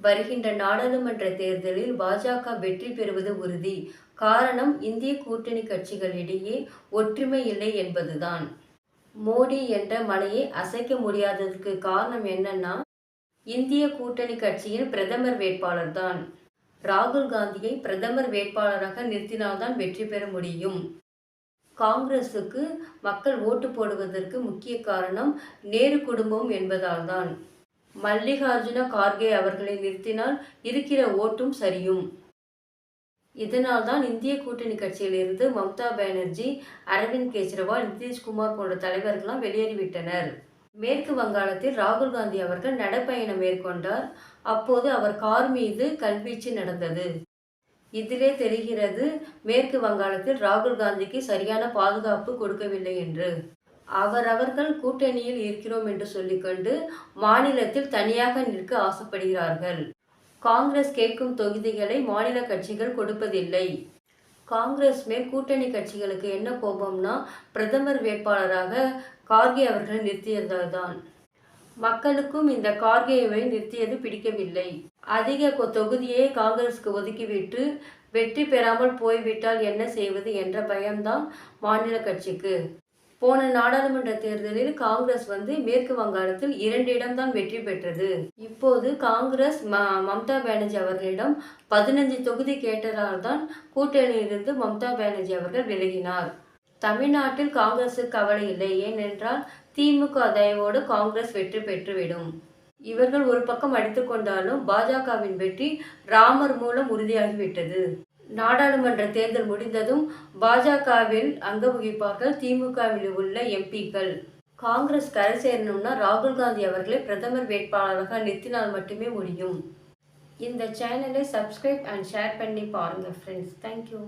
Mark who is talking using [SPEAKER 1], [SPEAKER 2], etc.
[SPEAKER 1] வருகின்ற நாடாளுமன்ற தேர்தலில் பாஜக வெற்றி பெறுவது உறுதி. காரணம் இந்திய கூட்டணி கட்சிகளிடையே ஒற்றுமை இல்லை என்பதுதான். மோடி என்ற மலையை அசைக்க முடியாததற்கு காரணம் என்னன்னா இந்திய கூட்டணி கட்சியின் பிரதமர் வேட்பாளர் தான். ராகுல் காந்தியை பிரதமர் வேட்பாளராக நிறுத்தினால்தான் வெற்றி பெற முடியும். காங்கிரசுக்கு மக்கள் ஓட்டு போடுவதற்கு முக்கிய காரணம் நேரு குடும்பம் என்பதால்தான். மல்லிகார்ஜுன கார்கே அவர்களை நிறுத்தினால் இருக்கிற ஓட்டும் சரியும். இதனால்தான் இந்திய கூட்டணி கட்சியிலிருந்து மம்தா பானர்ஜி அரவிந்த் கெஜ்ரிவால் நிதிஷ்குமார் போன்ற தலைவர்களாம் வெளியேறிவிட்டனர். மேற்கு வங்காளத்தில் ராகுல் காந்தி அவர்கள் நடைப்பயணம் மேற்கொண்டார். அப்போது அவர் கார் மீது கல்வீச்சு நடந்தது. இதிலே தெரிகிறது மேற்கு வங்காளத்தில் ராகுல் காந்திக்கு சரியான பாதுகாப்பு கொடுக்கவில்லை என்று. அவரவர்கள் கூட்டணியில் இருக்கிறோம் என்று சொல்லிக்கொண்டு மாநிலத்தில் தனியாக நிற்க ஆசைப்படுகிறார்கள். காங்கிரஸ் கேட்கும் தொகுதிகளை மாநில கட்சிகள் கொடுப்பதில்லை. காங்கிரஸ் மேல் கூட்டணி கட்சிகளுக்கு என்ன கோபம்னா பிரதமர் வேட்பாளராக கார்கே அவர்களை நிறுத்தியதுதான் மக்களுக்கும் இந்த கார்கேவை நிறுத்தியது பிடிக்கவில்லை. அதிக தொகுதியை காங்கிரஸுக்கு ஒதுக்கிவிட்டு வெற்றி பெறாமல் போய்விட்டால் என்ன செய்வது என்ற பயம்தான் மாநில கட்சிக்கு. போன நாடாளுமன்ற தேர்தலில் காங்கிரஸ் வந்து மேற்கு வங்காளத்தில் இரண்டு இடம்தான் வெற்றி பெற்றது. இப்போது காங்கிரஸ் ம மம்தா பானர்ஜி அவர்களிடம் பதினஞ்சு தொகுதி கேட்டதால் தான் கூட்டணியிலிருந்து மம்தா பானர்ஜி அவர்கள் விலகினார். தமிழ்நாட்டில் காங்கிரசுக்கு கவலை இல்லை ஏனென்றால் திமுக தயவோடு காங்கிரஸ் வெற்றி பெற்றுவிடும். இவர்கள் ஒரு பக்கம் அடித்துக்கொண்டாலும் பாஜகவின் வெற்றி ராமர் மூலம் உறுதியாகிவிட்டது. நாடாளுமன்ற தேர்தல் முடிந்ததும் பாஜகவில் அங்க வகிப்பாக திமுகவில் உள்ள எம்பிக்கள். காங்கிரஸ் கரை சேரணும்னா ராகுல் காந்தி அவர்களை பிரதமர் வேட்பாளராக நிறுத்தினால் மட்டுமே முடியும். இந்த சேனலை சப்ஸ்கிரைப் அண்ட் ஷேர் பண்ணி பாருங்கள் ஃப்ரெண்ட்ஸ் தேங்க்யூ